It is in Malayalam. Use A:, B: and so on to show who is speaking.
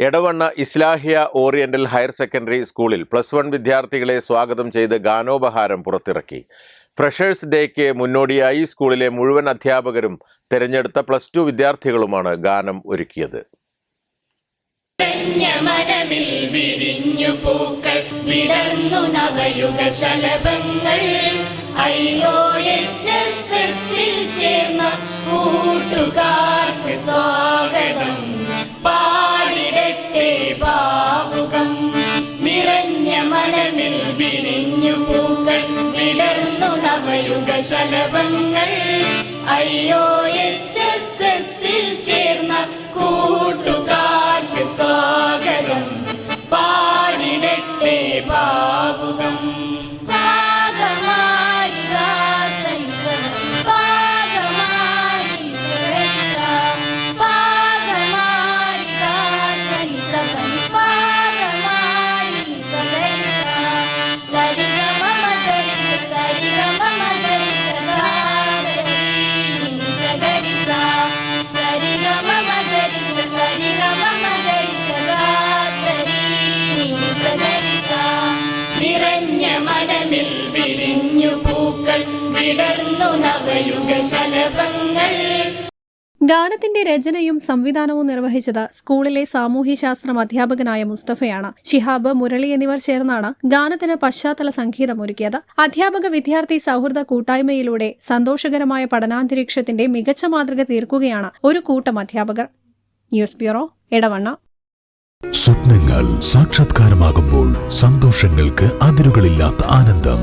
A: Edavanna Islahiya oriental higher secondary സ്കൂളിൽ പ്ലസ് വൺ വിദ്യാർത്ഥികളെ സ്വാഗതം ചെയ്ത് ഗാനോപഹാരം പുറത്തിറക്കി. ഫ്രഷേഴ്സ് ഡേക്ക് മുന്നോടിയായി സ്കൂളിലെ മുഴുവൻ അധ്യാപകരും തിരഞ്ഞെടുത്ത പ്ലസ് ടു വിദ്യാർത്ഥികളുമാണ് ഗാനം ഒരുക്കിയത്.
B: മരമിൽ വിരിഞ്ഞു പൂക്കൾ വിടർന്നു നവയുഗ ശലഭങ്ങൾ. അയ്യോ ചേർന്ന കൂട്ടുകാർക്ക് സ്വാഗതം. വിരിഞ്ഞു പൂക്കൾ വിടർന്നു നവയുഗ ശലഭങ്ങൾ. അയ്യോ എച്ച് വിരിഞ്ഞു പൂക്കൾ വിടർന്നു നവയുഗ ശലഭങ്ങൾ.
C: ഗാനത്തിന്റെ രചനയും സംവിധാനവും നിർവഹിച്ചത് സ്കൂളിലെ സാമൂഹ്യശാസ്ത്രം അധ്യാപകനായ മുസ്തഫയാണ്. ഷിഹാബ് മുരളി എന്നിവർ ചേർന്നാണ് ഗാനത്തിന് പശ്ചാത്തല സംഗീതമൊരുക്കിയത് അധ്യാപക വിദ്യാർത്ഥി സൗഹൃദ കൂട്ടായ്മയിലൂടെ സന്തോഷകരമായ പഠനാന്തരീക്ഷത്തിന്റെ മികച്ച മാതൃക തീർക്കുകയാണ് ഒരു കൂട്ടം അധ്യാപകർ. ന്യൂസ് ബ്യൂറോ ഇടവണ്ണ
D: സ്വപ്നങ്ങൾ സാക്ഷാത്കാരമാകുമ്പോൾ സന്തോഷങ്ങൾക്ക് അതിരുകളില്ലാത്ത ആനന്ദം.